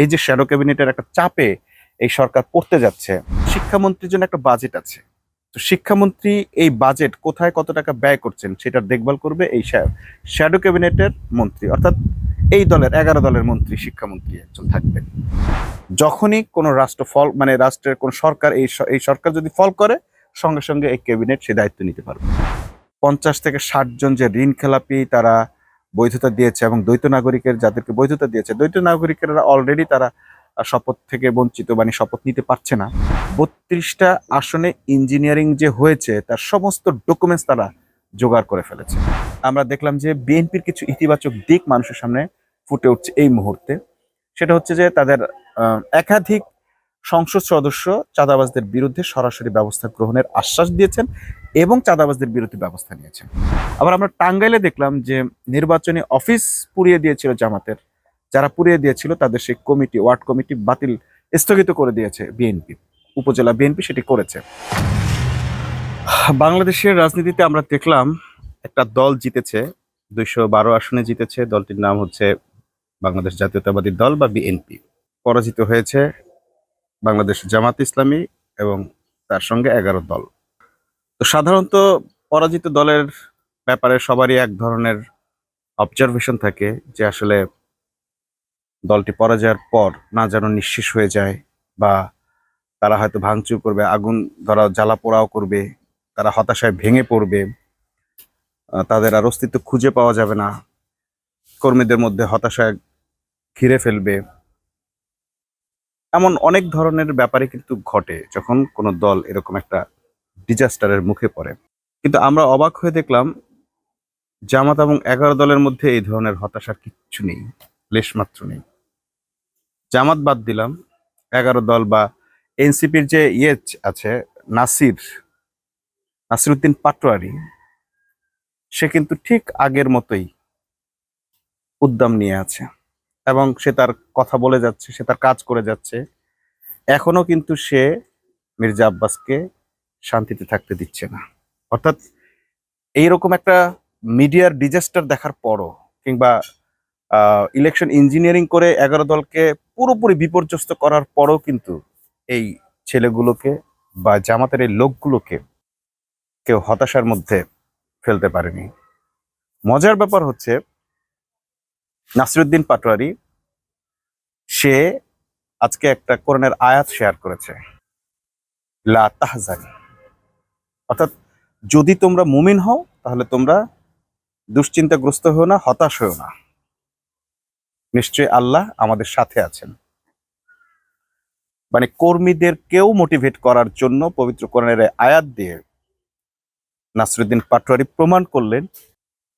এই যে শ্যাডো ক্যাবিনেটের একটা চাপে এই সরকার পড়তে যাচ্ছে, শিক্ষামন্ত্রীর জন্য একটা বাজেট আছে। তো শিক্ষামন্ত্রী এই বাজেট কোথায় কত টাকা ব্যয় করছেন সেটার দেখভাল করবে এই শ্যাডো ক্যাবিনেটের মন্ত্রী, অর্থাৎ এই দলের এগারো দলের মন্ত্রী, শিক্ষামন্ত্রী একজন থাকবেন। যখনই কোনো রাষ্ট্র ফল মানে রাষ্ট্রের কোন সরকার এই এই সরকার যদি ফল করে, সঙ্গে সঙ্গে এই ক্যাবিনেট সে দায়িত্ব নিতে পারবে। পঞ্চাশ থেকে ষাট জন যে ঋণ খেলাপি তারা বৈধতা দিয়েছে এবং দ্বৈত নাগরিকের, যাদেরকে বৈধতা দিয়েছে, দ্বৈত নাগরিকেরা অলরেডি তারা শপথ থেকে বঞ্চিত মানে শপথ নিতে পারছে না। বত্রিশটা আসনে ইঞ্জিনিয়ারিং যে হয়েছে, তার সমস্ত ডকুমেন্টস তারা জোগাড় করে ফেলেছে। আমরা দেখলাম যে বিএনপির কিছু ইতিবাচক দিক মানুষের সামনে ফুটে উঠছে এই মুহূর্তে। সেটা হচ্ছে যে তাদের একাধিক সংসদ সদস্য চাঁদাবাজদের বিরুদ্ধে সরাসরি ব্যবস্থা গ্রহণের আশ্বাস দিয়েছেন। এবং চাঁদাবাজদের বিরুদ্ধে ব্যবস্থা নিয়েছে আবার আমরা টাঙ্গাইলে দেখলাম যে নির্বাচনী অফিস পুড়িয়ে দিয়েছিল জামাতের। যারা পুড়িয়ে দিয়েছিল তাদের সেই কমিটি, ওয়ার্ড কমিটি বাতিল, স্থগিত করে দিয়েছে বিএনপি। উপজেলা বিএনপি সেটি করেছে। বাংলাদেশের রাজনীতিতে আমরা দেখলাম একটা দল জিতেছে, দুইশো বারো আসনে জিতেছে, দলটির নাম হচ্ছে বাংলাদেশ জাতীয়তাবাদী দল বা বিএনপি। পরাজিত হয়েছে বাংলাদেশ জামাত ইসলামী এবং তার সঙ্গে এগারো দল। তো সাধারণত পরাজিত দলের ব্যাপারে সবারই এক ধরনের অবজারভেশন থাকে যে আসলে দলটি পরাজয়ের পর না যেন নিঃশেষ হয়ে যায় বা তারা হয়তো ভাঙচুর করবে, আগুন ধরা, জ্বালা পোড়াও করবে, তারা হতাশায় ভেঙে পড়বে তাদের আর অস্তিত্ব খুঁজে পাওয়া যাবে না, কর্মীদের মধ্যে হতাশায় ঘিরে ফেলবে। এমন অনেক ধরনের ব্যাপারে কিন্তু ঘটে যখন কোনো দল এরকম একটা ডিজাস্টারের মুখে পড়ে। কিন্তু আমরা অবাক হয়ে দেখলাম, জামাত এবং এগারো দলের মধ্যে এই ধরনের হতাশার কিচ্ছু নেই, লেশমাত্র নেই। জামাত বাদ দিলাম, এগারো দল বা এনসিপির যে ইয়ে আছে, নাসির, নাসিরুদ্দিন পাটোয়ারি, সে কিন্তু ঠিক আগের মতোই উদ্যম নিয়ে আছে এবং সে তার কথা বলে যাচ্ছে, সে তার কাজ করে যাচ্ছে। এখনও কিন্তু সে মির্জা আব্বাসকে শান্তিতে থাকতে দিচ্ছে না। অর্থাৎ এইরকম একটা মিডিয়ার ডিজাস্টার দেখার পরও কিংবা ইলেকশন ইঞ্জিনিয়ারিং করে এগারো দলকে পুরোপুরি বিপর্যস্ত করার পরও কিন্তু এই ছেলেগুলোকে বা জামাতের এই লোকগুলোকে কেউ হতাশার মধ্যে ফেলতে পারেনি। মজার ব্যাপার হচ্ছে, নাসিরুদ্দিন পাটোয়ারি, সে আজকে একটা কোরআনের আয়াত শেয়ার করেছে, লা তাহজানি। অর্থাৎ যদি তোমরা মুমিন হও, তাহলে তোমরা দুশ্চিন্তাগ্রস্ত হও না, হতাশ হও না। নিশ্চয়ই আল্লাহ আমাদের সাথে আছেন। মানে কর্মীদেরকেও মোটিভেট করার জন্য পবিত্র কোরআনের আয়াত দিয়ে নাসরুদ্দিন পাটোয়ারি প্রমাণ করলেন,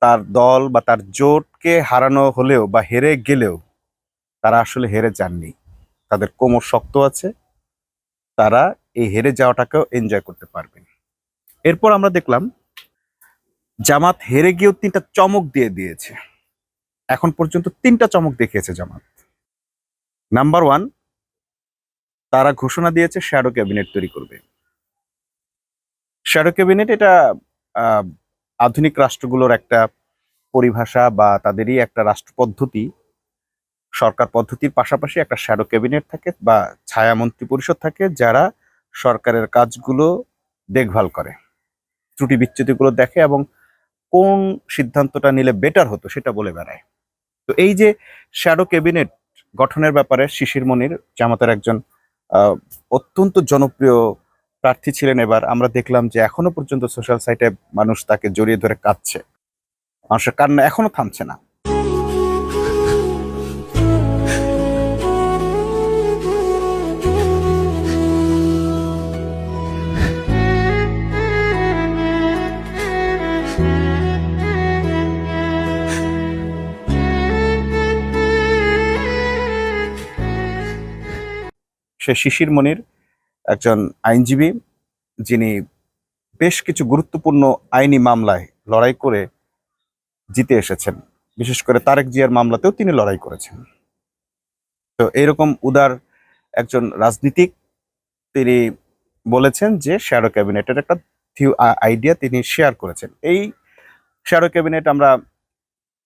তার দল বা তার জোটকে হারানো হলেও বা হেরে গেলেও তারা আসলে হেরে যাননি। তাদের কোমর শক্ত আছে, তারা এই হেরে যাওয়াটাকেও এনজয় করতে পারবেন। এরপর আমরা দেখলাম, জামাত হেরে গিয়েও তিনটা চমক দিয়ে দিয়েছে। এখন পর্যন্ত তিনটা চমক দেখিয়েছে জামাত। নাম্বার ওয়ান তারা ঘোষণা দিয়েছে শ্যাডো ক্যাবিনেট তৈরি করবে। শ্যাডো ক্যাবিনেট এটা আধুনিক রাষ্ট্রগুলোর একটা পরিভাষা বা তাদেরই একটা রাষ্ট্র পদ্ধতি সরকার পদ্ধতির পাশাপাশি একটা শ্যাডো ক্যাবিনেট থাকে বা ছায়া মন্ত্রী পরিষদ থাকে যারা সরকারের কাজগুলো দেখভাল করে। ত্রুটি বিচ্যুতিগুলো দেখে এবং কোন সিদ্ধান্তটা নিলে বেটার হতো সেটা বলে বেড়ায়। তো এই যে শ্যাডো ক্যাবিনেট গঠনের ব্যাপারে শিশির মনির জামাতের একজন অত্যন্ত জনপ্রিয় প্রার্থী ছিলেন এবার। আমরা দেখলাম যে এখনও পর্যন্ত সোশ্যাল সাইটে মানুষ তাকে জড়িয়ে ধরে কাঁদছে। মানুষের কান্না এখনও থামছে না। সে শিশির মনির, একজন আইনজীবী, যিনি বেশ কিছু গুরুত্বপূর্ণ আইনি মামলায় লড়াই করে জিতে এসেছেন। বিশেষ করে তারেক জিয়ার মামলাতেও তিনি লড়াই করেছেন। তো এইরকম উদার একজন রাজনীতিক তিনি বলেছেন যে শ্যাডো ক্যাবিনেটের একটা আইডিয়া তিনি শেয়ার করেছেন। এই শ্যাডো ক্যাবিনেট আমরা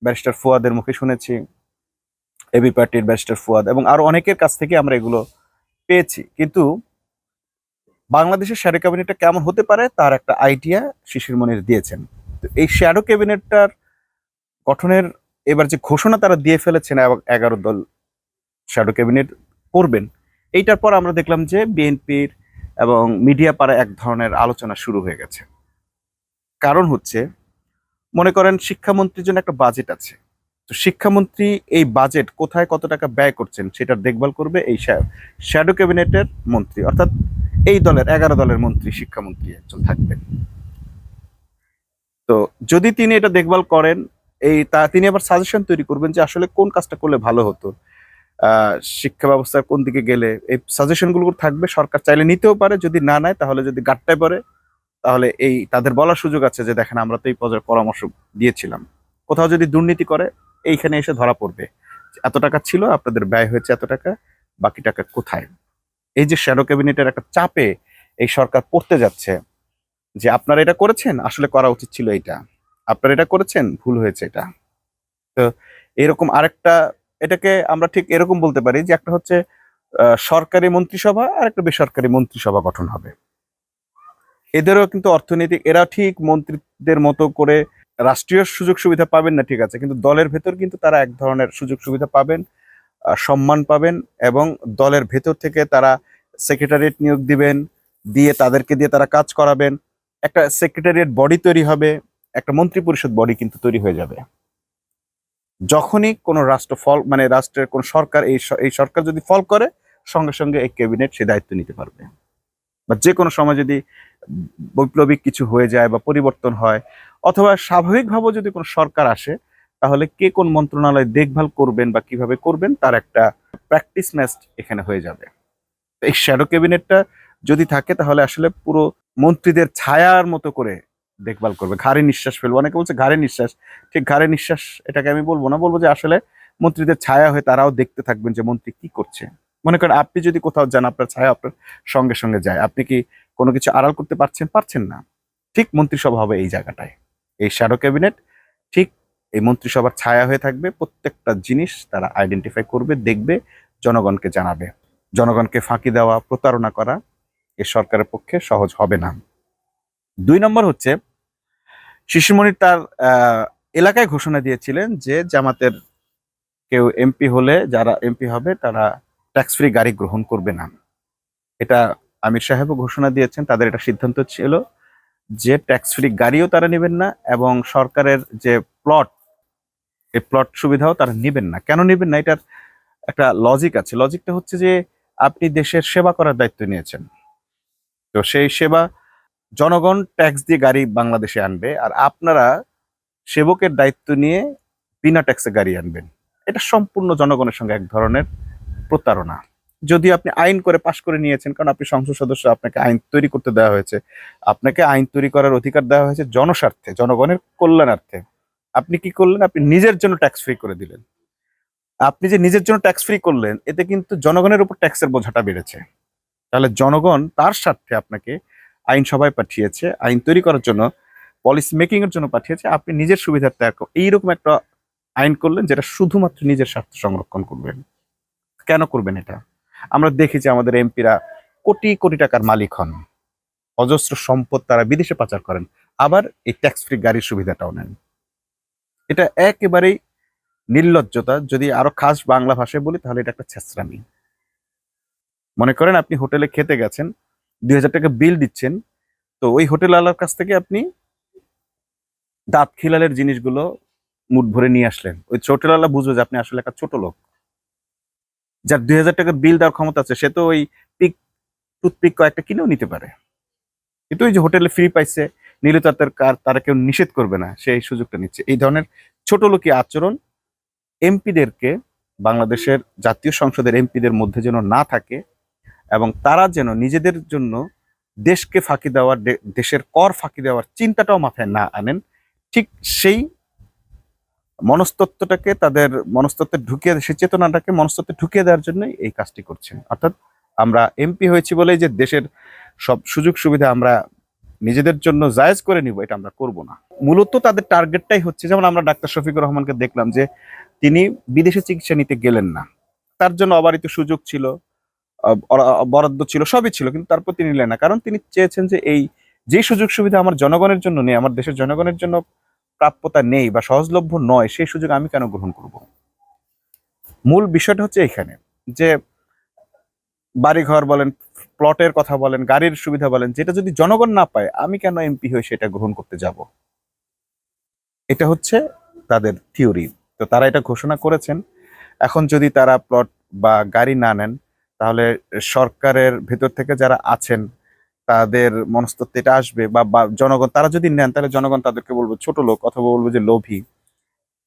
ব্যারিস্টার ফুয়াদের মুখে শুনেছি এবি পার্টির ব্যারিস্টার ফুয়াদ এবং আরও অনেকের কাছ থেকে আমরা এগুলো পেয়েছি। কিন্তু বাংলাদেশের শ্যাডো ক্যাবিনেটটা কেমন হতে পারে তার একটা আইডিয়া শিশির মনির দিয়েছেন। তো এই শ্যাডো ক্যাবিনেটটার গঠনের এবার যে ঘোষণা তারা দিয়ে ফেলেছেন এবং এগারো দল শ্যাডো ক্যাবিনেট করবেন, এইটার পর আমরা দেখলাম যে বিএনপির এবং মিডিয়া পাড়া এক ধরনের আলোচনা শুরু হয়ে গেছে। কারণ হচ্ছে, মনে করেন শিক্ষামন্ত্রীর জন্য একটা বাজেট আছে। তো শিক্ষামন্ত্রী এই বাজেট কোথায় কত টাকা ব্যয় করছেন সেটার দেখভাল করবে এই শ্যাডো ক্যাবিনেটের মন্ত্রী, অর্থাৎ এই দলের এগারো দলের মন্ত্রী, শিক্ষামন্ত্রী একজন থাকবেন। তো যদি তিনি এটা দেখভাল করেন, এই তা তিনি আবার সাজেশন তৈরি করবেন যে আসলে কোন কাজটা করলে ভালো হতো শিক্ষা ব্যবস্থার কোন দিকে গেলে, এই সাজেশনগুলো থাকবে, সরকার চাইলে নিতেও পারে, যদি না নেয় তাহলে যদি গাট্টায় পড়ে, তাহলে এই তাদের বলার সুযোগ আছে যে দেখেন আমরা তো এই পরামর্শ দিয়েছিলাম। কোথাও যদি দুর্নীতি করে এইখানে এসে ধরা পড়বে। এত টাকা ছিল, আপনাদের ব্যয় হয়েছে এত টাকা, বাকি টাকা কোথায়? এই যে শ্যাডো ক্যাবিনেটের একটা চাপে এই সরকার পড়তে যাচ্ছে, যে আপনারা এটা করেছেন? আসলে করা উচিত ছিল এটা আপনারা এটা করেছেন? ভুল হয়েছে এটা। তো এরকম আরেকটা, এটাকে আমরা ঠিক এরকম বলতে পারি যে একটা হচ্ছে সরকারি মন্ত্রিসভা আর একটা বেসরকারি মন্ত্রিসভা গঠন হবে। এদেরও কিন্তু অর্থনৈতিক এরা ঠিক মন্ত্রীদের মতো করে রাষ্ট্রীয় সুযোগ সুবিধা পাবেন না, ঠিক আছে, কিন্তু দলের ভেতর কিন্তু তারা এক ধরনের সুযোগ সুবিধা পাবেন সম্মান পাবেন এবং দলের ভেতর থেকে তারা সেক্রেটারিয়েট নিয়োগ দিবেন, দিয়ে তাদেরকে দিয়ে তারা কাজ করাবেন। একটা সেক্রেটারিয়েট বডি তৈরি হবে, একটা মন্ত্রী পরিষদ বডি কিন্তু তৈরি হয়ে যাবে। যখনই কোনো রাষ্ট্র ফল মানে রাষ্ট্রের কোন সরকার, এই এই সরকার যদি ফল করে, সঙ্গে সঙ্গে এই ক্যাবিনেট সে দায়িত্ব নিতে পারবে। বা যে কোনো সময় যদি বৈপ্লবিক কিছু হয়ে যায় বা পরিবর্তন হয়, অথবা স্বাভাবিকভাবে যদি কোনো সরকার আসে, তাহলে কে কোন মন্ত্রণালয় দেখভাল করবেন বা কীভাবে করবেন তার একটা প্র্যাকটিস ম্যাচ এখানে হয়ে যাবে। এই শ্যাডো ক্যাবিনেটটা যদি থাকে, তাহলে আসলে পুরো মন্ত্রীদের ছায়ার মতো করে দেখভাল করবে। ঘাড়ে নিঃশ্বাস ফেলব। অনেকে বলছে ঘাড়ে নিঃশ্বাস। ঠিক ঘাড়ে নিঃশ্বাস, এটাকে আমি বলব না, বলব যে আসলে মন্ত্রীদের ছায়া হয়ে তারাও দেখতে থাকবেন যে মন্ত্রী কি করছে। মনে করেন আপনি যদি কোথাও যান, আপনার ছায়া আপনার সঙ্গে সঙ্গে যায়। আপনি কি কোনো কিছু আড়াল করতে পারছেন পারছেন না। ঠিক মন্ত্রিসভা হবে এই জায়গাটায়। এই শ্যাডো ক্যাবিনেট ঠিক এই মন্ত্রিসভার ছায়া হয়ে থাকবে, প্রত্যেকটা জিনিস তারা আইডেন্টিফাই করবে, দেখবে, জনগণকে জানাবে। জনগণকে ফাঁকি দেওয়া, প্রতারণা করা এ সরকারের পক্ষে সহজ হবে না। দুই নম্বর হচ্ছে শিশুমণির তার এলাকায় ঘোষণা দিয়েছিলেন যে জামাতের কেউ এমপি হলে, যারা এমপি হবে, তারা ট্যাক্স ফ্রি গাড়ি গ্রহণ করবে না। এটা আমির সাহেবও ঘোষণা দিয়েছেন, তাদের এটা সিদ্ধান্ত ছিল যে ট্যাক্স ফ্রি গাড়িও তারা নেবেন না এবং সরকারের যে প্লট এই প্লট সুবিধাও তারা নেবেন না। কেন নেবেন না? এটার একটা লজিক আছে। লজিকটা হচ্ছে যে আপনি দেশের সেবা করার দায়িত্ব নিয়েছেন। তো সেই সেবা জনগণ ট্যাক্স দিয়ে গাড়ি বাংলাদেশে আনবে আর আপনারা সেবকের দায়িত্ব নিয়ে বিনা ট্যাক্সে গাড়ি আনবেন। এটা সম্পূর্ণ জনগণের সঙ্গে এক ধরনের প্রতারণা। যদি আপনি আইন করে পাশ করে নিয়েছেন, কারণ আপনি সংসদ সদস্য, আপনাকে আইন তৈরি করতে দেওয়া হয়েছে। আপনাকে আইন তৈরি করার অধিকার দেওয়া হয়েছে জনস্বার্থে, জনগণের কল্যাণার্থে। আপনি কি করলেন? আপনি নিজের জন্য ট্যাক্স ফ্রি করে দিলেন। আপনি যে নিজের জন্য ট্যাক্স ফ্রি করলেন, এতে কিন্তু জনগণের উপর ট্যাক্সের বোঝাটা বেড়েছে। তাহলে জনগণ তার স্বার্থে আপনাকে আইন সভায় পাঠিয়েছে, আইন তৈরি করার জন্য পলিসি মেকিং এর জন্য পাঠিয়েছে। আপনি নিজের সুবিধার্থে এক- এইরকম একটা আইন করলেন, যেটা শুধুমাত্র নিজের স্বার্থ সংরক্ষণ করবেন। কেন করবেন এটা? আমরা দেখি যে আমাদের এমপিরা কোটি কোটি টাকার মালিক হন। অজস্র সম্পদ তারা বিদেশে পাচার করেন। আবার এই ট্যাক্স ফ্রি গাড়ির সুবিধাটাও নেন। এটা একেবারেই নির্লজ্জতা। যদি আরও খাস বাংলা ভাষায় বলি, তাহলে এটা একটা ছেঁচড়ামি। মনে করেন আপনি হোটেলে খেতে গেছেন, দুই হাজার টাকা বিল দিচ্ছেন, তো ওই হোটেল আলার কাছ থেকে আপনি দাঁত খিলালের জিনিসগুলো মুঠ ভরে নিয়ে আসলেন। ওই হোটেল আলা বুঝবে যে আপনি আসলে একটা ছোট লোক। যার দুই হাজার টাকা বিল দেওয়ার ক্ষমতা আছে, সে তো ওই পিক টুথপিক কয়েকটা কিনেও নিতে পারে। কিন্তু ওই যে হোটেলে ফ্রি পাইছে, নিলে কার- তারা কেউ নিষেধ করবে না সেই সুযোগটা নিচ্ছে। এই ধরনের ছোট লোকই আচরণ এমপিদেরকে, বাংলাদেশের জাতীয় সংসদের এমপিদের মধ্যে যেন না থাকে, এবং তারা যেন নিজেদের জন্য দেশকে ফাঁকি দেওয়ার দেশের কর ফাঁকি দেওয়ার চিন্তাটাও মাথায় না আনেন, ঠিক সেই মনস্তত্ত্বটাকে তাদের মনস্তত্ত্বে ঢুকিয়ে, সে চেতনাটাকে মনস্তত্ত্বে ঢুকিয়ে দেওয়ার জন্যই এই কাজটি করছেন। অর্থাৎ আমরা এমপি হয়েছি বলেই যে দেশের সব সুযোগ সুবিধা আমরা নিজেদের জন্য জায়েজ করে নিব, এটা আমরা করব না। মূলত তাদের টার্গেটটাই হচ্ছে, যেমন আমরা ডাক্তার শফিকুর রহমানকে দেখলাম যে তিনি বিদেশে চিকিৎসা নিতে গেলেন না। তার জন্য অবারিত সুযোগ ছিল বরাদ্দ ছিল, সবই ছিল, কিন্তু তারপর তিনি নিলেন না। কারণ তিনি চেয়েছেন যে এই যে সুযোগ সুবিধা আমার জনগণের জন্য নেই, আমার দেশের জনগণের জন্য প্রাপ্যতা নেই বা সহজলভ্য নয়, সেই সুযোগ আমি কেন গ্রহণ করব? মূল বিষয়টা হচ্ছে এখানে যে বাড়িঘর বলেন, প্লটের কথা বলেন, গাড়ির সুবিধা বলেন, যেটা যদি জনগণ না পায়, আমি কেন এমপি হয়ে সেটা গ্রহণ করতে যাব? এটা হচ্ছে তাদের থিওরি। তো তারা এটা ঘোষণা করেছেন। এখন যদি তারা প্লট বা গাড়ি না নেন, তাহলে সরকারের ভেতর থেকে যারা আছেন তাদের মনস্তত্বে এটা আসবে বা বা জনগণ, তারা যদি নেন, তাহলে জনগণ তাদেরকে বলব ছোট লোক অথবা বলব যে লোভী।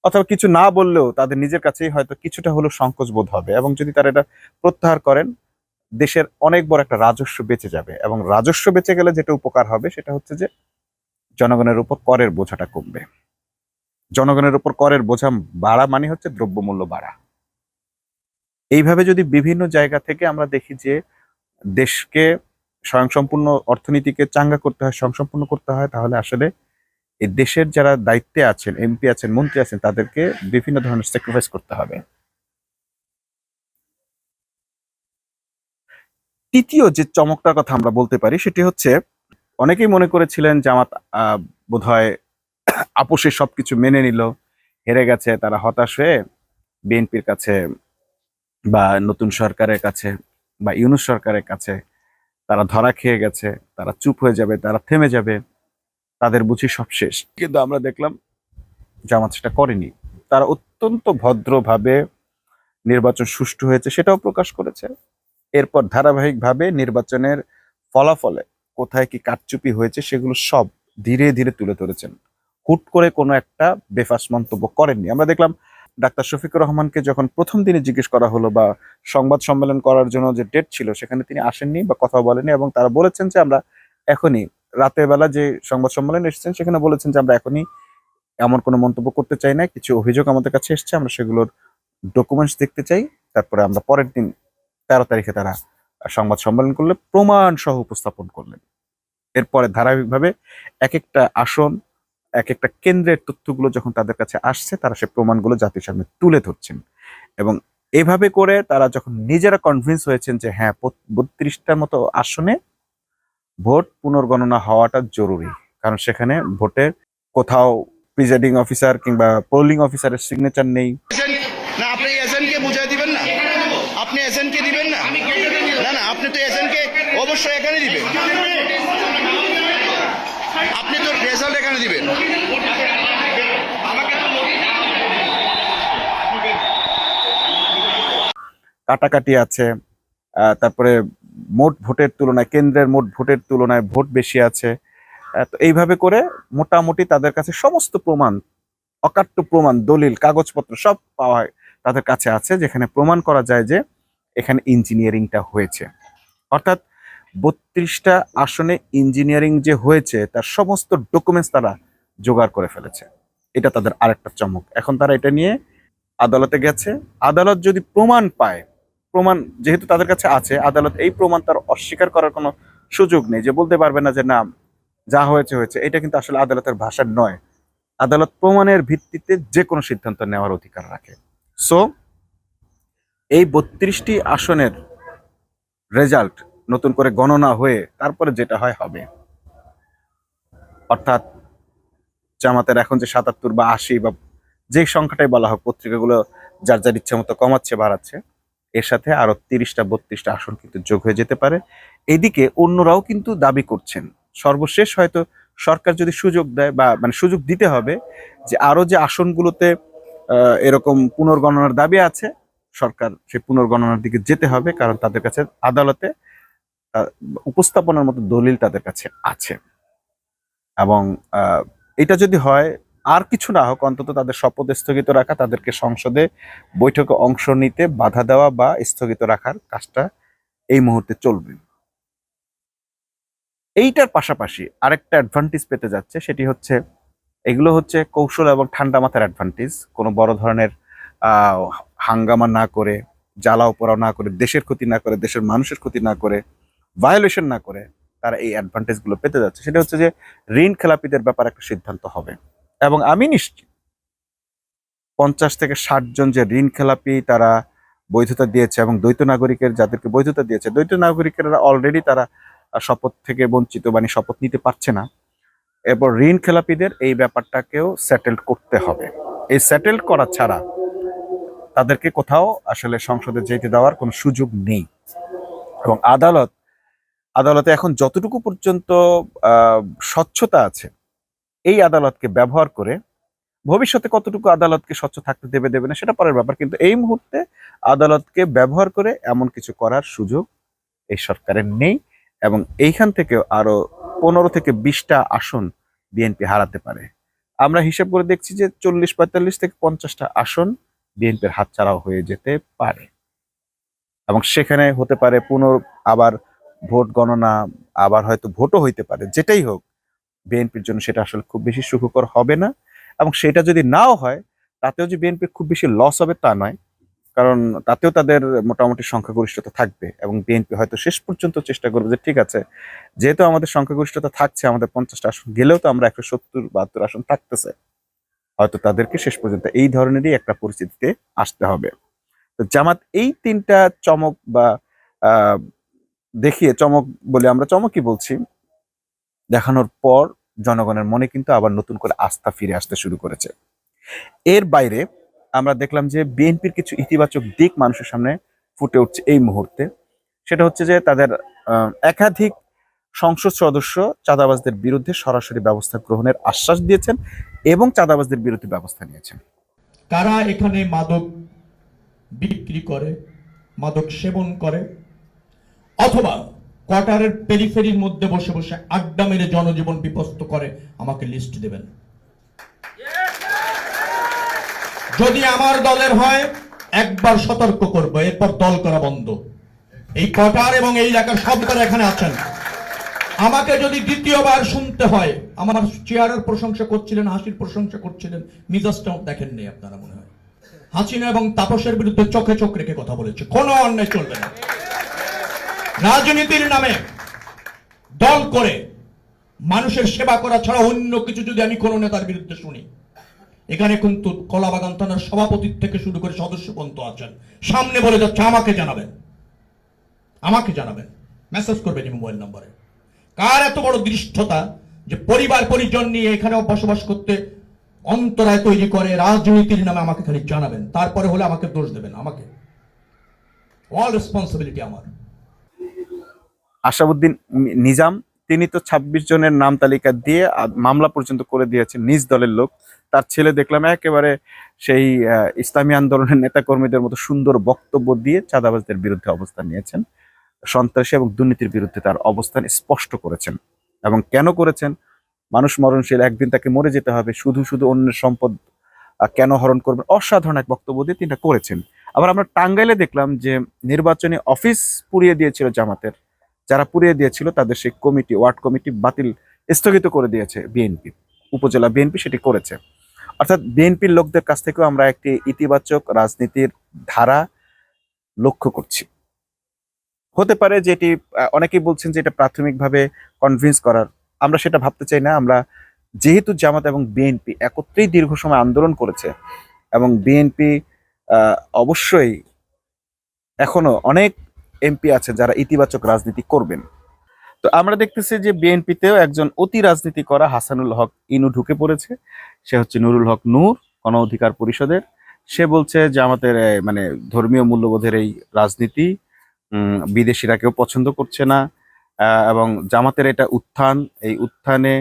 অথবা কিছু না বললেও তাদের নিজের কাছেই হয়তো কিছুটা হলেও সংকোচ বোধ হবে এবং যদি তারা এটা প্রত্যাহার করেন, দেশের অনেক বড় একটা রাজস্ব বেঁচে যাবে এবং রাজস্ব বেঁচে গেলে যেটা উপকার হবে সেটা হচ্ছে যে জনগণের উপর করের বোঝাটা কমবে। জনগণের উপর করের বোঝা বাড়া মানে হচ্ছে দ্রব্যমূল্য বাড়া। এইভাবে যদি বিভিন্ন জায়গা থেকে আমরা দেখি যে দেশকে স্বয়ংসম্পূর্ণ অর্থনীতিকে চাঙ্গা করতে হয় স্বয়ংসম্পূর্ণ করতে হয় তাহলে আসলে এই দেশের যারা দায়িত্বে আছেন এমপি আছেন মন্ত্রী আছেন তাদেরকে বিভিন্ন ধরনের স্যাক্রিফাইস করতে হবে। তৃতীয় যে চমকটার কথা আমরা বলতে পারি সেটি হচ্ছে অনেকেই মনে করেছিলেন জামাত আহ, বোধহয় আপোষে সবকিছু মেনে নিল হেরে গেছে তারা হতাশ হয়ে বিএনপির কাছে বা নতুন সরকারের কাছে বা ইউনুস সরকারের কাছে তারা ধরা খেয়ে গেছে, তারা চুপ হয়ে যাবে, তারা থেমে যাবে, তাদের বুঝি সব শেষ। কিন্তু আমরা দেখলাম জামাত সেটা করেনি। তারা অত্যন্ত ভদ্রভাবে নির্বাচন সুষ্ঠু হয়েছে সেটাও প্রকাশ করেছে। এরপর ধারাবাহিকভাবে নির্বাচনের ফলাফলে কোথায় কি কারচুপি হয়েছে সেগুলো সব ধীরে ধীরে তুলে ধরেছেন। হুট করে কোনো একটা বেফাস মন্তব্য করেননি। আমরা দেখলাম ডাক্তার শফিকুর রহমানকে যখন প্রথম দিনে জিজ্ঞেস করা হলো বা সংবাদ সম্মেলন করার জন্য যে ডেট ছিল, সেখানে তিনি আসেননি বা কথা বলেনি এবং তারা বলেছেন যে আমরা এখনই, রাতের বেলা যে সংবাদ সম্মেলনে এসেছেন, সেখানে বলেছেন যে আমরা এখনই এমন কোনো মন্তব্য করতে চাই না কিছু অভিযোগ আমাদের কাছে এসছে, আমরা সেগুলোর ডকুমেন্টস দেখতে চাই, তারপরে আমরা পরের দিন তেরো তারিখে তারা সংবাদ সম্মেলন করলে প্রমাণ সহ উপস্থাপন করলেন। এরপরে ধারাবাহিকভাবে এক একটা আসন এক একটা কেন্দ্রের তথ্যগুলো যখন তাদের কাছে আসছে, তারা সে প্রমাণগুলো জাতির সামনে তুলে ধরছেন। এবং এভাবে করে তারা যখন নিজেরা কনভিন্স হয়েছেন যে হ্যাঁ বত্রিশটার মতো আসনে ভোট পুনর্গণনা হওয়াটা জরুরি। কারণ সেখানে ভোটের কোথাও প্রিজাইডিং অফিসার কিংবা পোলিং অফিসারের সিগনেচার নেই। আপনি বুঝাই দিবেন না। আপনি না? আপনি তো অবশ্যই এখানে দিবেন আপনি তো রেজাল্ট এখানে দিবেন কাটাকাটি আছে তারপরে মোট ভোটের তুলনায়, কেন্দ্রের মোট ভোটের তুলনায় ভোট বেশি আছে। তো এইভাবে করে মোটামুটি তাদের কাছে সমস্ত প্রমাণ, অকাট্য প্রমাণ, দলিল, কাগজপত্র সব পাওয়া তাদের কাছে আছে, যেখানে প্রমাণ করা যায় যে এখানে ইঞ্জিনিয়ারিংটা হয়েছে। অর্থাৎ বত্রিশটা আসনে ইঞ্জিনিয়ারিং যে হয়েছে, তার সমস্ত ডকুমেন্টস তারা জোগাড় করে ফেলেছে। এটা তাদের আরেকটা চমক। এখন তারা এটা নিয়ে আদালতে গেছে। আদালত যদি প্রমাণ পায়, প্রমাণ যেহেতু তাদের কাছে আছে, আদালত এই প্রমাণ তার অস্বীকার করার কোনো সুযোগ নেই যে বলতে পারবে না যে না, যা হয়েছে হয়েছে। এটা কিন্তু আসলে আদালতের ভাষার নয়। আদালত প্রমাণের ভিত্তিতে যে কোনো সিদ্ধান্ত নেওয়ার অধিকার রাখে। সো এই বত্রিশটি আসনের রেজাল্ট নতুন করে গণনা হয়ে তারপরে যেটা হয় হবে। অর্থাৎ জামাতের এখন যে সাতাত্তর বা আশি বা যে সংখ্যাটাই বলা হোক, পত্রিকাগুলো যার যার ইচ্ছা মতো কমাচ্ছে, বাড়াচ্ছে, এর সাথে আরও তিরিশটা, বত্রিশটা আসন কিন্তু যোগ হয়ে যেতে পারে। এদিকে অন্যরাও কিন্তু দাবি করছেন। সর্বশেষ হয়তো সরকার যদি সুযোগ দেয় বা মানে সুযোগ দিতে হবে যে আরও যে আসনগুলোতে এরকম পুনর্গণনার দাবি আছে, সরকার সেই পুনর্গণনার দিকে যেতে হবে, কারণ তাদের কাছে আদালতে উপস্থাপনার মতো দলিল তাদের কাছে আছে। এবং এটা যদি হয়, আর কিছু না হোক, অন্তত তাদের শপথ স্থগিত রাখা, তাদেরকে সংসদে বৈঠকে অংশ নিতে বাধা দেওয়া বা স্থগিত রাখার কাজটা এই মুহূর্তে চলবে। এইটার পাশাপাশি আরেকটা অ্যাডভান্টেজ পেতে যাচ্ছে, সেটি হচ্ছে, এগুলো হচ্ছে কৌশল এবং ঠান্ডা মাথার অ্যাডভান্টেজ কোনো বড় ধরনের হাঙ্গামা না করে, জ্বালাও পোড়াও না করে, দেশের ক্ষতি না করে, দেশের মানুষের ক্ষতি না করে ভায়োলেশন না করে তারা এই অ্যাডভান্টেজগুলো পেতে যাচ্ছে। সেটা হচ্ছে যে ঋণ খেলাপিদের ব্যাপারে একটা সিদ্ধান্ত হবে। এবং আমি নিশ্চিত পঞ্চাশ থেকে ষাট জন যে ঋণ খেলাপি তারা বৈধতা দিয়েছে এবং দ্বৈত নাগরিকের যাদেরকে বৈধতা দিয়েছে, দ্বৈত নাগরিকেরা অলরেডি তারা শপথ থেকে বঞ্চিত মানে শপথ নিতে পারছে না। এরপর ঋণ খেলাপিদের এই ব্যাপারটাকেও সেটেল করতে হবে। এই সেটেল করা ছাড়া তাদেরকে কোথাও আসলে সংসদে যেতে দেওয়ার কোনো সুযোগ নেই। এবং আদালত আদালতে এখন যতটুকু পর্যন্ত স্বচ্ছতা আছে, এই আদালতকে ব্যবহার করে ভবিষ্যতে কতটুকু আদালতকে স্বচ্ছ থাকতে দেবে দেবে না, সেটা পরের ব্যাপার। কিন্তু এই মুহূর্তে আদালতকে ব্যবহার করে এমন কিছু করার সুযোগ এই সরকারের নেই এবং এইখান থেকেও আরও পনেরো থেকে বিশটা আসন বিএনপি হারাতে পারে। আমরা হিসেব করে দেখছি যে চল্লিশ, পঁয়তাল্লিশ থেকে পঞ্চাশটা আসন বিএনপির হাতছাড়াও হয়ে যেতে পারে। এবং সেখানে হতে পারে পুনর আবার ভোট গণনা আবার হয়তো ভোটও হইতে পারে, যেটাই হোক, বিএনপির জন্য সেটা আসলে খুব বেশি সুখকর হবে না। এবং সেটা যদি নাও হয়, তাতেও যে বিএনপির খুব বেশি লস হবে তা নয়, কারণ তাতেও তাদের মোটামুটি সংখ্যাগরিষ্ঠতা থাকবে। এবং বিএনপি হয়তো শেষ পর্যন্ত চেষ্টা করবে যে ঠিক আছে, যেহেতু আমাদের সংখ্যাগরিষ্ঠতা থাকছে, আমাদের পঞ্চাশটা আসন গেলেও তো আমরা একশো সত্তর, বাহাত্তর আসন থাকতেছে। হয়তো তাদেরকে শেষ পর্যন্ত এই ধরনেরই একটা পরিস্থিতিতে আসতে হবে। তো জামাত এই তিনটা চমক বা দেখিয়ে চমক বলে, আমরা চমকই বলছি। দেখানোর পর জনগণের মনে কিন্তু আবার নতুন করে আস্থা ফিরে আসতে শুরু করেছে। এর বাইরে আমরা দেখলাম যে বিএনপির কিছু ইতিবাচক দিক মানুষের সামনে ফুটে উঠছে এই মুহূর্তে। সেটা হচ্ছে যে তাদের একাধিক সংসদ সদস্য চাঁদাবাজদের বিরুদ্ধে সরাসরি ব্যবস্থা গ্রহণের আশ্বাস দিয়েছেন এবং চাঁদাবাজদের বিরুদ্ধে ব্যবস্থা নিয়েছেন। কারা এখানে মাদক বিক্রি করে, মাদক সেবন করে? অথবা কোয়ার্টারের পেরিফেরির মধ্যে বসে বসে আড্ডা মেরে জনজীবন বিপস্ত করে আমাকে লিস্ট দেবেন। যদি আমার দলের হয়, একবার সতর্ক করব, এরপর দল করা বন্ধ। এই কোয়ার্টার এবং এই এলাকার সব তারা এখানে আছেন। আমাকে যদি দ্বিতীয়বার শুনতে হয়, আমার চেয়ারের প্রশংসা করছিলেন, হাসির প্রশংসা করছিলেন, মিজাজটাও দেখেননি আপনারা মনে হয়। হাসিনা এবং তাপসের বিরুদ্ধে চোখে চোখ রেখে কথা বলেছে, কোনো অন্যায় চলবে না। রাজনীতির নামে দল করে মানুষের সেবা করা ছাড়া অন্য কিছু যদি আমি কোনো নেতার বিরুদ্ধে শুনি, এখানে কিন্তু কলাবাগান থানার সভাপতির থেকে শুরু করে সদস্য পর্যন্ত আছেন। সামনে বলে যাচ্ছে, আমাকে জানাবেন। আমাকে জানাবেন। মেসেজ করবেন এই মোবাইল নম্বরে কার এত বড় দৃষ্টতা যে পরিবার, পরিজন নিয়ে এখানে বসবাস করতে অন্তরায় তৈরি করে রাজনীতির নামে আমাকে খালি জানাবেন, তারপরে হলে আমাকে দোষ দেবেন, আমাকে। অল রেসপন্সিবিলিটি আমার। আশাবুদ্দিন নিজাম, তিনি তো ২৬ জনের নাম তালিকা দিয়ে মামলা পর্যন্ত করে দিয়েছেন নিজ দলের লোক। তার ছেলে দেখলাম একেবারে সেই ইসলামী আন্দোলনের নেতাকর্মীদের মতো সুন্দর বক্তব্য দিয়ে চাঁদাবাজদের বিরুদ্ধে অবস্থান নিয়েছেন। সন্ত্রাসী এবং দুর্নীতির বিরুদ্ধে তার অবস্থান স্পষ্ট করেছেন। এবং কেন করেছেন? মানুষ মরণশীল, একদিন তাকে মরে যেতে হবে, শুধু শুধু অন্যের সম্পদ কেন হরণ করবেন? অসাধারণ এক বক্তব্য দিয়ে তিনি করেছেন। আবার আমরা টাঙ্গাইলে দেখলাম যে, নির্বাচনী অফিস পুড়িয়ে দিয়েছিল জামাতের। যারা পুড়িয়ে দিয়েছিল তাদের সেই কমিটি, ওয়ার্ড কমিটি বাতিল, স্থগিত করে দিয়েছে বিএনপি। উপজেলা বিএনপি সেটি করেছে। অর্থাৎ বিএনপির লোকদের কাছ থেকেও আমরা একটি ইতিবাচক রাজনীতির ধারা লক্ষ্য করছি। হতে পারে যে এটি অনেকেই বলছেন যে এটা প্রাথমিকভাবে কনভিন্স করার। আমরা সেটা ভাবতে চাই না। আমরা যেহেতু জামাত এবং বিএনপি একত্রেই দীর্ঘ সময় আন্দোলন করেছে এবং বিএনপি অবশ্যই এখনও অনেক এমপি আছে যারা ইতিবাচক রাজনীতি করবেন। তো আমরা দেখতেছি যে বিএনপিতেও একজন অতি রাজনীতি করা হাসানুল হক ইনু ঢুকে পড়েছে। সে হচ্ছে নুরুল হক নূর, গণ অধিকার পরিষদের। সে বলছে যে আমাদের মানে ধর্মীয় মূল্যবোধের এই রাজনীতি বিদেশিরা কেউ পছন্দ করছে না এবং জামাতের এটা উত্থান, এই উত্থানে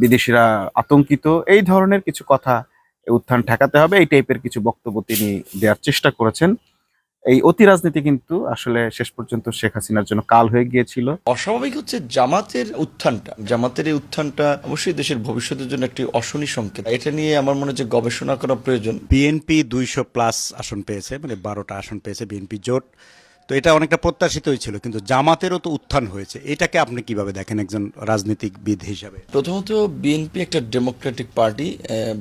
বিদেশিরা আতঙ্কিত, এই ধরনের কিছু কথা উত্থান ঠেকাতে হবে। এই টাইপের কিছু বক্তব্য তিনি দেওয়ার চেষ্টা করেছেন। এই অতি রাজনীতি কিন্তু আসলে শেষ পর্যন্ত শেখ হাসিনার জন্য কাল হয়ে গিয়েছিল। অস্বাভাবিক হচ্ছে জামাতের উত্থানটা। জামাতের এই উত্থানটা অবশ্যই দেশের ভবিষ্যতের জন্য একটি অশনি সংকেত। এটা নিয়ে আমার মনে হচ্ছে গবেষণা করা প্রয়োজন। বিএনপি দুইশো প্লাস আসন পেয়েছে মানে বারোটা আসন পেয়েছে বিএনপি জোট। তো এটা অনেকটা প্রত্যাশিতই ছিল কিন্তু জামাতেরও তো উত্থান হয়েছে। এটাকে আপনি কীভাবে দেখেন একজন রাজনীতিকবিদ হিসাবে? প্রথমত বিএনপি একটা ডেমোক্রেটিক পার্টি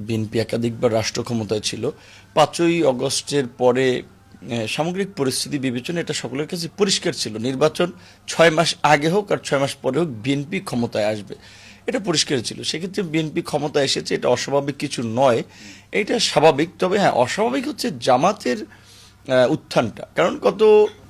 বিএনপি একাধিকবার রাষ্ট্র ক্ষমতায় ছিল। পাঁচই অগস্টের পরে সামগ্রিক পরিস্থিতি বিবেচনা, এটা সকলের কাছে পরিষ্কার ছিল। নির্বাচন ছয় মাস আগে হোক আর ছয় মাস পরে হোক, বিএনপি ক্ষমতায় আসবে। এটা পরিষ্কার ছিল। সেক্ষেত্রে বিএনপি ক্ষমতায় এসেছে, এটা অস্বাভাবিক কিছু নয়। এটা স্বাভাবিক। তবে হ্যাঁ অস্বাভাবিক হচ্ছে জামাতের উত্থানটা। কারণ গত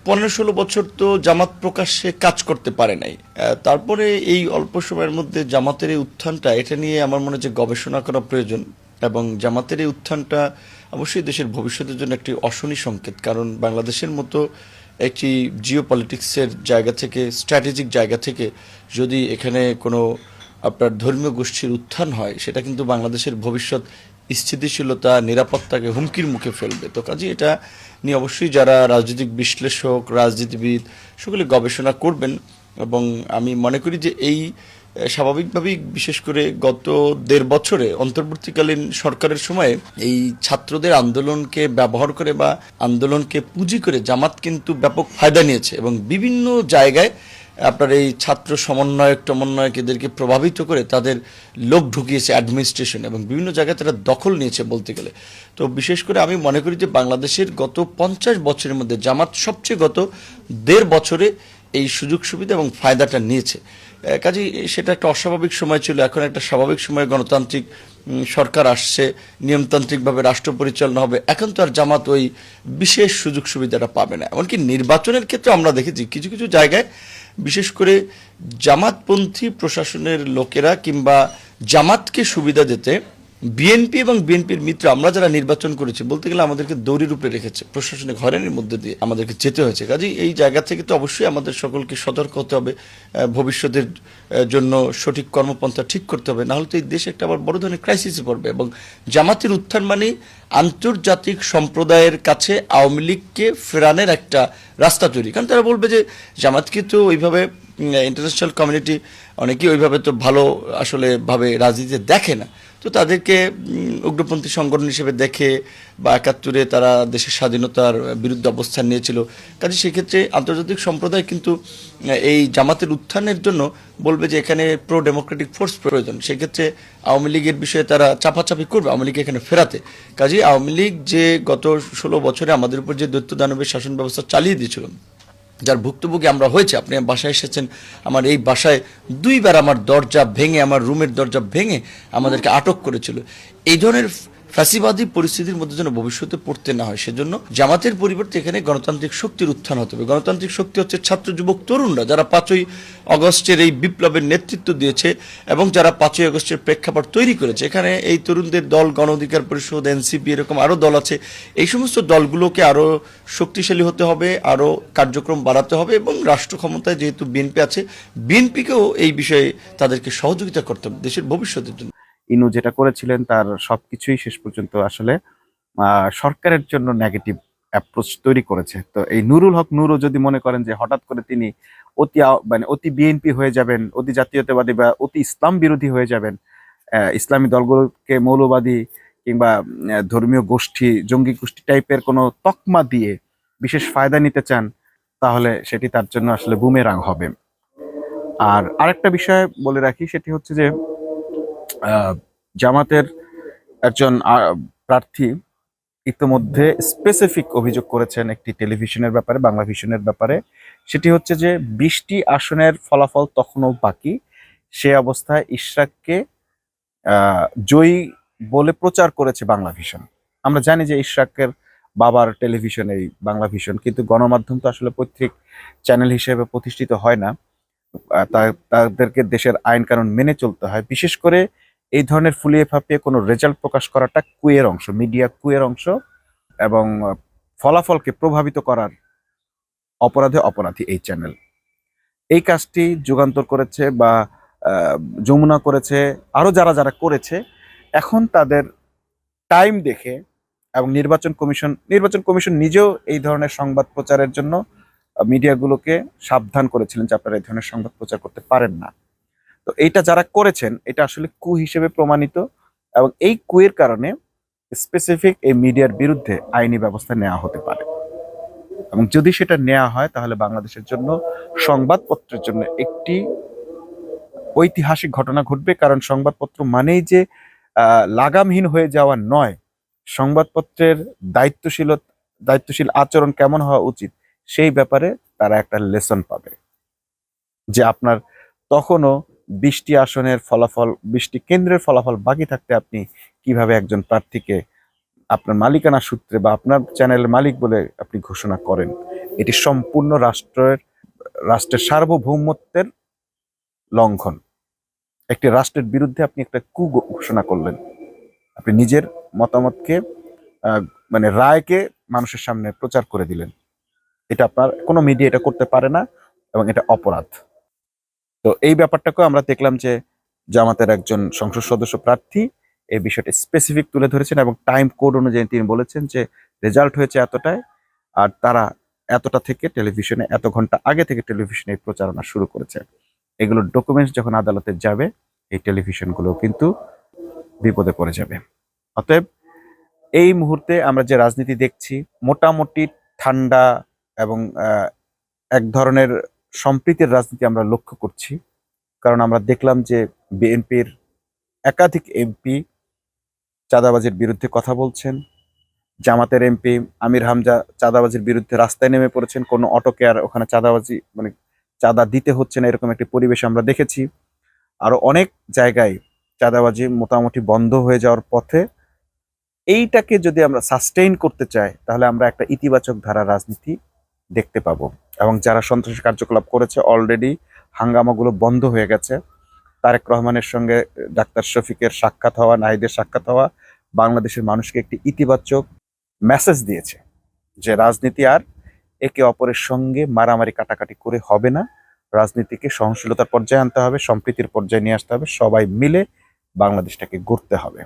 পনেরো ষোলো বছর তো জামাত প্রকাশ্যে কাজ করতে পারে নাই। তারপরে এই অল্প সময়ের মধ্যে জামাতের এই উত্থানটা, এটা নিয়ে আমার মনে যে গবেষণা করা প্রয়োজন। এবং জামাতের এই উত্থানটা অবশ্যই দেশের ভবিষ্যতের জন্য একটি অশনি সংকেত, কারণ বাংলাদেশের মতো একটি জিও পলিটিক্সের জায়গা থেকে, স্ট্র্যাটেজিক জায়গা থেকে যদি এখানে কোনো আপনার ধর্মীয় গোষ্ঠীর উত্থান হয়, সেটা কিন্তু বাংলাদেশের ভবিষ্যৎ স্থিতিশীলতা, নিরাপত্তাকে হুমকির মুখে ফেলবে। তো কাজে এটা নিয়ে অবশ্যই যারা রাজনৈতিক বিশ্লেষক, রাজনীতিবিদ, সকলে গবেষণা করবেন এবং আমি মনে করি যে এই স্বাভাবিকভাবেই বিশেষ করে গত দেড় বছরে অন্তর্বর্তীকালীন সরকারের সময়ে এই ছাত্রদের আন্দোলনকে ব্যবহার করে বা আন্দোলনকে পুঁজি করে জামাত কিন্তু ব্যাপক ফায়দা নিয়েছে এবং বিভিন্ন জায়গায় আপনার এই ছাত্র সমন্বয়ক টমন্বয়ক এদেরকে প্রভাবিত করে তাদের লোক ঢুকিয়েছে অ্যাডমিনিস্ট্রেশন এবং বিভিন্ন জায়গায় তারা দখল নিয়েছে বলতে গেলে। তো বিশেষ করে আমি মনে করি যে বাংলাদেশের গত পঞ্চাশ বছরের মধ্যে জামাত সবচেয়ে গত দেড় বছরে এই সুযোগ সুবিধা এবং ফায়দাটা নিয়েছে। কাজেই সেটা একটা অস্বাভাবিক সময় ছিল। এখন একটা স্বাভাবিক সময় গণতান্ত্রিক সরকার আসছে, নিয়মতান্ত্রিকভাবে রাষ্ট্র পরিচালনা হবে। এখন তো আর জামাত ওই বিশেষ সুযোগ সুবিধাটা পাবে না। এমনকি নির্বাচনের ক্ষেত্রে আমরা দেখেছি কিছু কিছু জায়গায় বিশেষ করে জামাতপন্থী প্রশাসনের লোকেরা কিংবা জামাতকে সুবিধা দিতে বিএনপি এবং বিএনপির মিত্র আমরা যারা নির্বাচন করেছি, বলতে গেলে আমাদেরকে দৌড়ির উপরে রেখেছে, প্রশাসনিক হয়রানির মধ্যে দিয়ে আমাদেরকে যেতে হয়েছে। কাজেই এই জায়গা থেকে তো অবশ্যই আমাদের সকলকে সতর্ক হতে হবে ভবিষ্যতের জন্য সঠিক কর্মপন্থা ঠিক করতে হবে। নাহলে তো এই দেশ একটা আবার বড় ধরনের ক্রাইসিসে পড়বে এবং জামাতের উত্থান মানে আন্তর্জাতিক সম্প্রদায়ের কাছে আওয়ামী লীগকে ফেরানের একটা রাস্তা তৈরি। কারণ তারা বলবে যে জামাতকে তো ওইভাবে ইন্টারন্যাশনাল কমিউনিটি অনেকেই ওইভাবে তো ভালো আসলে ভাবে রাজনীতিতে দেখে না। তো তাদেরকে উগ্রপন্থী সংগঠন হিসেবে দেখে বা একাত্তরে তারা দেশের স্বাধীনতার বিরুদ্ধে অবস্থান নিয়েছিল। কাজে সেক্ষেত্রে আন্তর্জাতিক সম্প্রদায় কিন্তু এই জামাতের উত্থানের জন্য বলবে যে এখানে প্রো ডেমোক্রেটিক ফোর্স প্রয়োজন। সেক্ষেত্রে আওয়ামী লীগের বিষয়ে তারা চাপাচাপি করবে, আওয়ামী লীগ এখানে ফেরাতে। কাজে আওয়ামী লীগ যে গত ষোলো বছরে আমাদের উপর যে দৈত্য দানবের শাসন ব্যবস্থা চালিয়ে দিয়েছিল যার ভুক্তভোগী আমরা হয়েছে। আপনি বাসায় এসেছেন, আমার এই বাসায় দুইবার আমার দরজা ভেঙে, আমার রুমের দরজা ভেঙে আমাদেরকে আটক করেছিল। এই ধরনের ফ্যাসিবাদী পরিস্থিতির মধ্যে যেন ভবিষ্যতে পড়তে না হয়, সেজন্য জামাতের পরিবর্তে এখানে গণতান্ত্রিক শক্তির উত্থান হতে হবে। গণতান্ত্রিক শক্তি হচ্ছে ছাত্র যুবক তরুণরা যারা পাঁচই অগস্টের এই বিপ্লবের নেতৃত্ব দিয়েছে এবং যারা পাঁচই অগস্টের প্রেক্ষাপট তৈরি করেছে। এখানে এই তরুণদের দল, গণ অধিকার পরিষদ, এনসিপি এরকম আরও দল আছে। এই সমস্ত দলগুলোকে আরও শক্তিশালী হতে হবে আরও কার্যক্রম বাড়াতে হবে এবং রাষ্ট্র ক্ষমতায় যেহেতু বিএনপি আছে, বিএনপিকেও এই বিষয়ে তাদেরকে সহযোগিতা করতে হবে দেশের ভবিষ্যতের জন্য। ইনু যেটা করেছিলেন, তার সবকিছুই শেষ পর্যন্ত আসলে সরকারের জন্য নেগেটিভ অ্যাপ্রোচ তৈরি করেছে। তো এই নুরুল হক নুরও যদি মনে করেন যে হঠাৎ করে তিনি অতি মানে অতি বিএনপি হয়ে যাবেন, অতি জাতীয়তাবাদী বা অতি ইসলাম বিরোধী হয়ে যাবেন ইসলামী দলগুলোকে মৌলবাদী কিংবা ধর্মীয় গোষ্ঠী, জঙ্গি গোষ্ঠী টাইপের কোনো তকমা দিয়ে বিশেষ ফায়দা নিতে চান, তাহলে সেটি তার জন্য আসলে বুমেরাং হবে। আর আরেকটা বিষয় বলে রাখি, সেটি হচ্ছে যে জামাতের একজন প্রার্থী ইতিমধ্যে স্পেসিফিক অভিযোগ করেছেন একটি টেলিভিশনের ব্যাপারে, বাংলা ভিশনের ব্যাপারে। সেটি হচ্ছে যে বিশটি আসনের ফলাফল তখনও বাকি। সে অবস্থায় ইশরাককে জয়ী বলে প্রচার করেছে বাংলা ভিশন আমরা জানি যে ইশরাকের বাবার টেলিভিশন এই বাংলা ভিশন কিন্তু গণমাধ্যম তো আসলে পৈতৃক চ্যানেল হিসেবে প্রতিষ্ঠিত হয় না। তাদেরকে দেশের আইন কানুন মেনে চলতে হয়। বিশেষ করে এই ধরনের ফুলিয়ে ফাঁপিয়ে কোনো রেজাল্ট প্রকাশ করাটা কুয়ের অংশ মিডিয়া কুয়ের অংশ এবং ফলাফলকে প্রভাবিত করার অপরাধে অপরাধী এই চ্যানেল এই কাজটি যুগান্তর করেছে বা যমুনা করেছে আরও যারা যারা করেছে, এখন তাদের টাইম দেখে এবং নির্বাচন কমিশন নির্বাচন কমিশন নিজেও এই ধরনের সংবাদ প্রচারের জন্য মিডিয়াগুলোকে সাবধান করেছিলেন যে আপনারা এই ধরনের সংবাদ প্রচার করতে পারেন না। তো এইটা যারা করেছেন, এটা আসলে কু হিসেবে প্রমাণিত এবং এই কুয়ের কারণে স্পেসিফিক এই মিডিয়ার বিরুদ্ধে আইনি ব্যবস্থা নেওয়া হতে পারে। এবং যদি সেটা নেওয়া হয়, তাহলে বাংলাদেশের জন্য সংবাদপত্রের জন্য একটি ঐতিহাসিক ঘটনা ঘটবে। কারণ সংবাদপত্র মানেই যে লাগামহীন হয়ে যাওয়া নয়। সংবাদপত্রের দায়িত্বশীল দায়িত্বশীল আচরণ কেমন হওয়া উচিত, সেই ব্যাপারে তারা একটা লেসন পাবে। যে আপনার তখনও বৃষ্টি আসনের ফলাফল, বৃষ্টি কেন্দ্রের ফলাফল বাকি থাকতে আপনি কীভাবে একজন প্রার্থীকে আপনার মালিকানা সূত্রে বা আপনার চ্যানেলের মালিক বলে আপনি ঘোষণা করেন? এটি সম্পূর্ণ রাষ্ট্রের রাষ্ট্রের সার্বভৌমত্বের লঙ্ঘন। একটি রাষ্ট্রের বিরুদ্ধে আপনি একটা কু ঘোষণা করলেন। আপনি নিজের মতামতকে মানে রায়কে মানুষের সামনে প্রচার করে দিলেন। এটা আপনার, কোনো মিডিয়া এটা করতে পারে না এবং এটা অপরাধ। তো এই ব্যাপারটাকেও আমরা দেখলাম যে জামাতের একজন সংসদ সদস্য প্রার্থী এই বিষয়টি স্পেসিফিক তুলে ধরেছেন এবং টাইম কোড অনুযায়ী তিনি বলেছেন যে রেজাল্ট হয়েছে এতটায় আর তারা এতটা থেকে টেলিভিশনে এত ঘণ্টা আগে থেকে টেলিভিশনে প্রচারণা শুরু করেছে। এগুলোর ডকুমেন্টস যখন আদালতে যাবে, এই টেলিভিশনগুলো কিন্তু বিপদে পড়ে যাবে। অতএব এই মুহূর্তে আমরা যে রাজনীতি দেখছি, মোটামুটি ঠান্ডা এবং এক ধরনের সম্প্রীতির রাজনীতি আমরা লক্ষ্য করছি। কারণ আমরা দেখলাম যে বিএনপির একাধিক এমপি চাঁদাবাজির বিরুদ্ধে কথা বলছেন। জামাতের এমপি আমির হামজা চাঁদাবাজির বিরুদ্ধে রাস্তায় নেমে পড়েছেন। কোনো অটোকে আর ওখানে চাঁদাবাজি মানে চাঁদা দিতে হচ্ছে না এরকম একটি পরিবেশ আমরা দেখেছি। আরও অনেক জায়গায় চাঁদাবাজি মোটামুটি বন্ধ হয়ে যাওয়ার পথে এইটাকে যদি আমরা সাস্টেইন করতে চাই, তাহলে আমরা একটা ইতিবাচক ধারা রাজনীতি দেখতে পাবো। এবং যারা সন্ত্রাসী কার্যকলাপ করেছে অলরেডি হাঙ্গামাগুলো বন্ধ হয়ে গেছে। তারেক রহমানের সঙ্গে ডাক্তার শফিকের সাক্ষাৎ হওয়া, নাহিদের সাক্ষাৎ হওয়া বাংলাদেশের মানুষকে একটি ইতিবাচক মেসেজ দিয়েছে যে রাজনীতি আর একে অপরের সঙ্গে মারামারি কাটাকাটি করে হবে না। রাজনীতিকে সহনশীলতার পর্যায়ে আনতে হবে, সম্প্রীতির পর্যায়ে নিয়ে আসতে হবে। সবাই মিলে বাংলাদেশটাকে গড়তে হবে।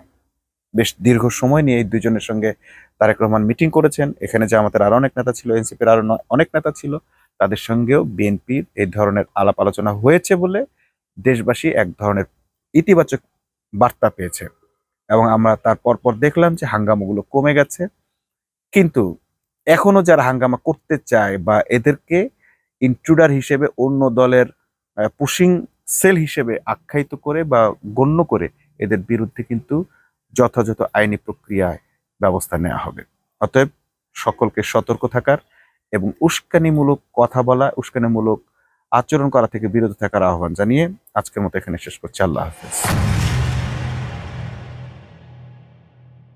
বেশ দীর্ঘ সময় নিয়ে এই দুজনের সঙ্গে তারেক রহমান মিটিং করেছেন। এখানে যে আমাদের আরও অনেক নেতা ছিল, এনসিপির আরও ন- অনেক নেতা ছিল। তাদের সঙ্গেও বিএনপির এই ধরনের আলাপ আলোচনা হয়েছে বলে দেশবাসী এক ধরনের ইতিবাচক বার্তা পেয়েছে। এবং আমরা তার পরপর দেখলাম যে হাঙ্গামাগুলো কমে গেছে। কিন্তু এখনও যারা হাঙ্গামা করতে চায় বা এদেরকে ইন্ট্রুডার হিসেবে অন্য দলের পুশিং সেল হিসেবে আখ্যায়িত করে বা গণ্য করে এদের বিরুদ্ধে কিন্তু যথাযথ আইনি প্রক্রিয়ায় ব্যবস্থা নেওয়া হবে। অতএব সকলকে সতর্ক থাকার এবং উস্কানিমূলক কথা বলা, উস্কানিমূলক আচরণ করা থেকে বিরত থাকার আহ্বান জানিয়ে আজকের মতো এখানে শেষ করছি। আল্লাহ হাফেজ।